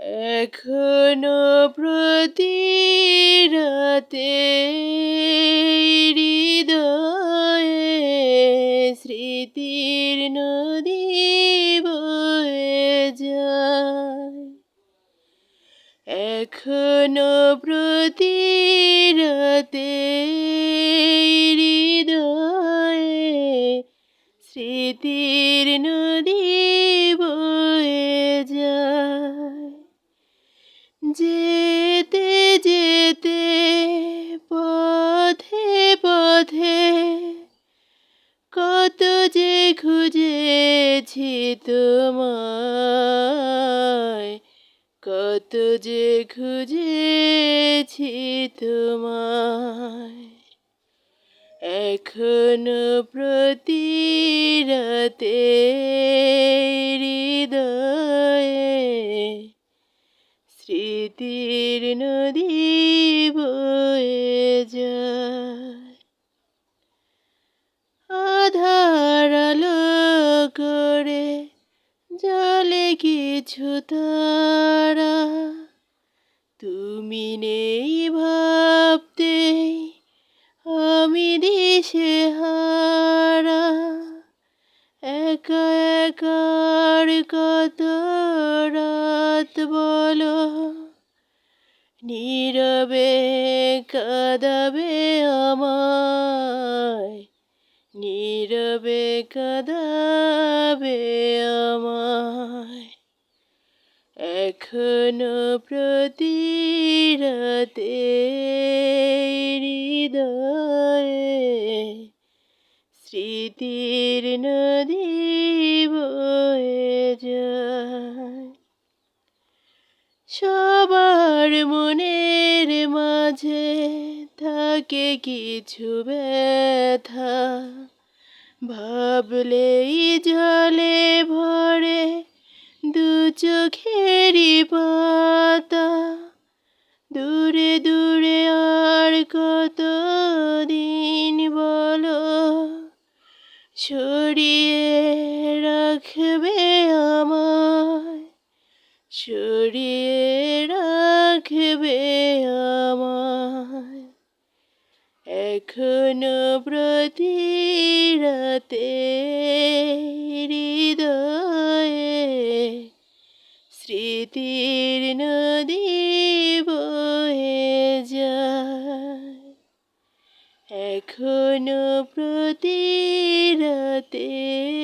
এখনও প্রতি রাতে হৃদয়ে স্মৃতির নদী বয়ে যায়। এখনও প্রতি রাতে হৃদয়ে স্মৃতির নদী যেতে যেতে পথে পথে কত যে খুঁজেছি তোমায়, কত যে খুঁজেছি তোমায়। এখনও প্রতি রাতে স্মৃতির নদী বয়ে আধার আলো করে জলে কিছু তারা। তুমি নেই ভাবতে আমি দিশে হারা। একা একার কত রাত বলো? নীরবে কাঁদাবে আমায় নীরবে কাঁদাবে আমায়। এখনও প্রতি রাতে হৃদয়ে স্মৃতির নদী মনের মাঝে থাকে কিছু ব্যথা। ভাবলেই জলে ভরে দু চোখেরই পাতা। দূরে দূরে আর কত দিন বলো? সরিয়ে রাখবে আমায়, সরিয়ে রাখবে আমায়। এখনও প্রতি রাতে হৃদয়ে স্মৃতির নদী বয়ে যায়। এখনও প্রতি রাতে